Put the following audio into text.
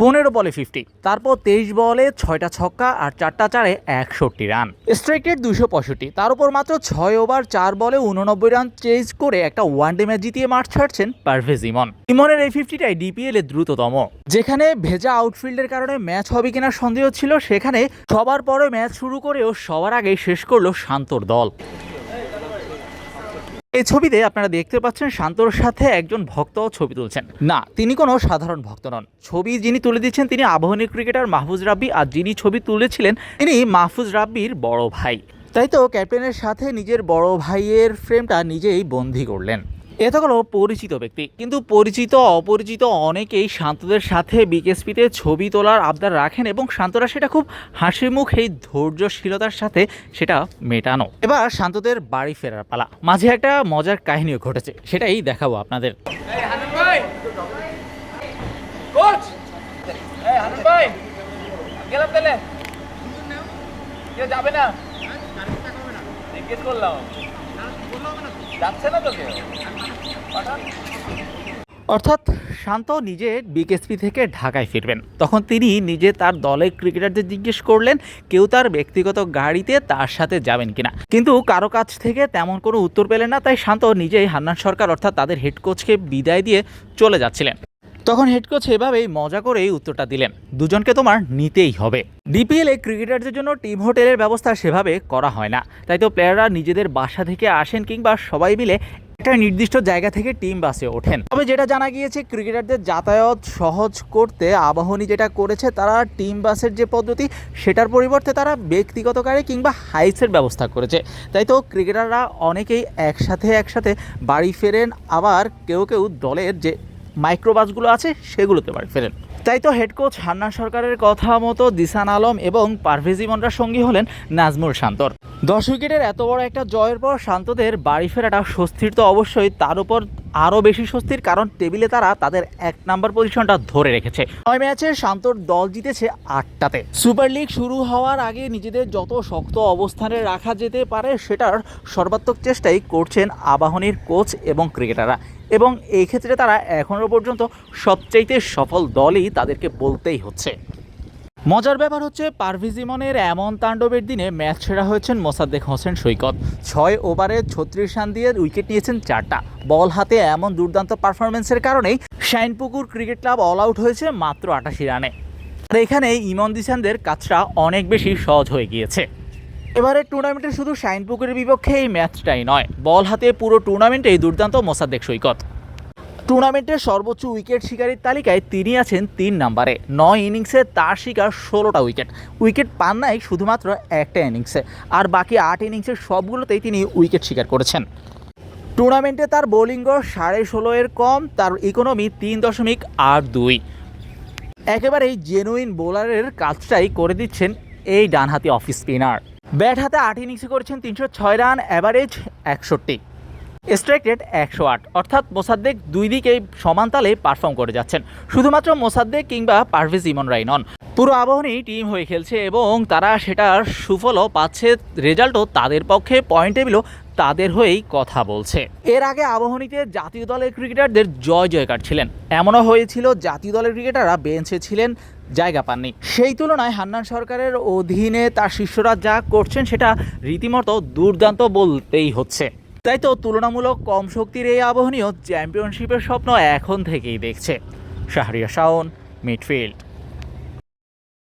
পনেরো বলে ফিফটি তারপর তেইশ বলে ছয়টা ছক্কা আর চারটা চারে একষট্টি রান। স্ট্রাইক রেট দুশো পঁয়ষট্টি। তার উপর মাত্র ছয় ওভার চার বলে উননব্বই রান চেজ করে একটা ওয়ানডে ম্যাচ জিতিয়ে মাঠ ছাড়ছেন পারভেজ ইমন। ইমনের এই ফিফটিটাই ডিপিএল এর দ্রুততম। যেখানে ভেজা আউটফিল্ডের কারণে ম্যাচ হবে কিনা সন্দেহ ছিল, সেখানে সবার পরে ম্যাচ শুরু করেও সবার আগে শেষ করল শান্তর দল। এই ছবিতে আপনারা দেখতে পাচ্ছেন শান্তর সাথে একজন ভক্ত ছবি তুলছেন। না, তিনি কোনো সাধারণ ভক্ত নন। ছবি যিনি তুলে দিচ্ছেন তিনি আবাহনী ক্রিকেটার মাহফুজ রাব্বি আর যিনি ছবি তুলেছিলেন তিনি মাহফুজ রাব্বির বড় ভাই। তাই তো ক্যাপ্টেনের সাথে নিজের বড় ভাইয়ের ফ্রেমটা নিজেই বন্দি করলেন। এটা হলো পরিচিত ব্যক্তি। কিন্তু পরিচিত, অপরিচিত অনেকেই শান্তদের সাথে বিকেএসপিতে ছবি তোলার আবদার রাখেন এবং শান্তরা সেটা খুব হাসি মুখ, এই ধৈর্যশীলতার সাথে সেটা মেটানো। এবার শান্তদের বাড়ি ফেরার পালা। মাঝে একটা মজার কাহিনীও ঘটেছে, সেটাই দেখাবো আপনাদের। যাবে না? জিজ্ঞেস করলাম যাচ্ছে না তো কেউ পাঠান অর্থাৎ শান্ত নিজে বিকেএসপি থেকে ঢাকায় ফিরবেন। তখন তিনি নিজে তার দলের ক্রিকেটারদের জিজ্ঞেস করলেন, কেউ তার ব্যক্তিগত গাড়িতে তার সাথে যাবেন কিনা। কিন্তু কারও কাছ থেকে তেমন কোনো উত্তর পেলেন না, তাই শান্ত নিজেই হান্নান সরকার অর্থাৎ তাদের হেড কোচকে বিদায় দিয়ে চলে যাচ্ছিলেন। তখন হেড কোচ এভাবেই মজা করে এই উত্তরটা দিলেন। দুজনকে তোমার নিতেই হবে। ডিপিএল এ ক্রিকেটারদের জন্য টিম হোটেলের ব্যবস্থা সেভাবে করা হয় না। তাই তো প্লেয়াররা নিজেদের বাসা থেকে আসেন কিংবা সবাই মিলে একটা নির্দিষ্ট জায়গা থেকে টিম বাসে ওঠেন। তবে যেটা জানা গিয়েছে, ক্রিকেটারদের যাতায়াত সহজ করতে আবাহনী যেটা করেছে, তারা টিম বাসের যে পদ্ধতি, সেটার পরিবর্তে তারা ব্যক্তিগত গাড়ি কিংবা হাইসের ব্যবস্থা করেছে। তাই তো ক্রিকেটাররা অনেকেই একসাথে একসাথে বাড়ি ফেরেন, আবার কেউ কেউ দলের যে মাইক্রোবাসগুলো আছে সেগুলোতে বাড়ি। ফেরেন। তাই তো হেড কোচ হান্নান সরকারের কথা মতো দিসান আলম এবং পারভেজ ইমনরা সঙ্গী হলেন নাজমুল শান্তর। দশ উইকেটের এত বড় একটা জয়ের পর শান্তদের বাড়ি ফেরাটা স্বস্তির তো অবশ্যই। তার উপর আরও বেশি স্বস্তির কারণ টেবিলে তারা তাদের এক নাম্বার পজিশনটা ধরে রেখেছে। নয় ম্যাচে শান্তর দল জিতেছে আটটাতে। সুপার লিগ শুরু হওয়ার আগে নিজেদের যত শক্ত অবস্থানে রাখা যেতে পারে সেটার সর্বাত্মক চেষ্টাই করছেন আবাহনীর কোচ এবং ক্রিকেটাররা। এবং এই ক্ষেত্রে তারা এখনও পর্যন্ত সবচাইতে সফল দলই তাদেরকে বলতেই হচ্ছে। মজার ব্যাপার হচ্ছে পারভিজ ইমনের এমন তাণ্ডবের দিনে ম্যাচ সেরা হয়েছেন মোসাদ্দেক হোসেন সৈকত। ছয় ওভারে ছত্রিশ রান দিয়ে উইকেট নিয়েছেন চারটা। বল হাতে এমন দুর্দান্ত পারফরমেন্সের কারণেই Shinepukur cricket club all out হয়েছে মাত্র আটাশি রানে। আর এখানে ইমন দিসানদের কাজটা অনেক বেশি সহজ হয়ে গিয়েছে। এবারে টুর্নামেন্টে শুধু শাইনপুকুরের বিপক্ষে এই ম্যাচটাই নয়, বল হাতে পুরো টুর্নামেন্টেই দুর্দান্ত মোসাদ্দেক সৈকত। টুর্নামেন্টের সর্বোচ্চ উইকেট শিকারীর তালিকায় তিনি আছেন তিন নম্বরে। নয় ইনিংসে তার শিকার ষোলোটা উইকেট। উইকেট পান নাই শুধুমাত্র একটা ইনিংসে। আর বাকি আট ইনিংসের সবগুলোতেই তিনি উইকেট শিকার করেছেন। টুর্নামেন্টে তার বোলিং গড় সাড়ে ষোলো এর কম, তার ইকোনমি তিন দশমিক আট দুই। একেবারেই জেনুইন বোলারের কাজটাই করে দিচ্ছেন এই ডানহাতি অফ স্পিনার ব্যাট হাতে আট ইনিংসে করেছেন তিনশো ছয় রান অ্যাভারেজ একষট্টি। স্ট্রাইক রেট একশো আট। অর্থাৎ মোসাদ্দেক দুই দিকেই সমান তালে পারফর্ম করে যাচ্ছেন। শুধুমাত্র মোসাদ্দেক কিংবা পারভেজ ইমনরাই নন। পুরো আবাহনী টিম হয়ে খেলছে এবং তারা সেটার সুফলও পাচ্ছে, রেজাল্টও তাদের পক্ষে পয়েন্ট টেবিলও তাদের হয়েই কথা বলছে। এর আগে আবাহনীতে জাতীয় দলের ক্রিকেটারদের জয় জয়কার ছিলেন। এমনও হয়েছিল জাতীয় দলের ক্রিকেটাররা বেঞ্চে ছিলেন, জায়গা পাননি। সেই তুলনায় হান্নান সরকারের অধীনে তার শিষ্যরা যা করছেন সেটা রীতিমতো দুর্দান্ত বলতেই হচ্ছে। তাই তো তুলনামূলক কম শক্তির এই আবহনীয় চ্যাম্পিয়নশিপের স্বপ্ন এখন থেকেই দেখছে। শাহরিয়া শাওন, মিডফিল্ড।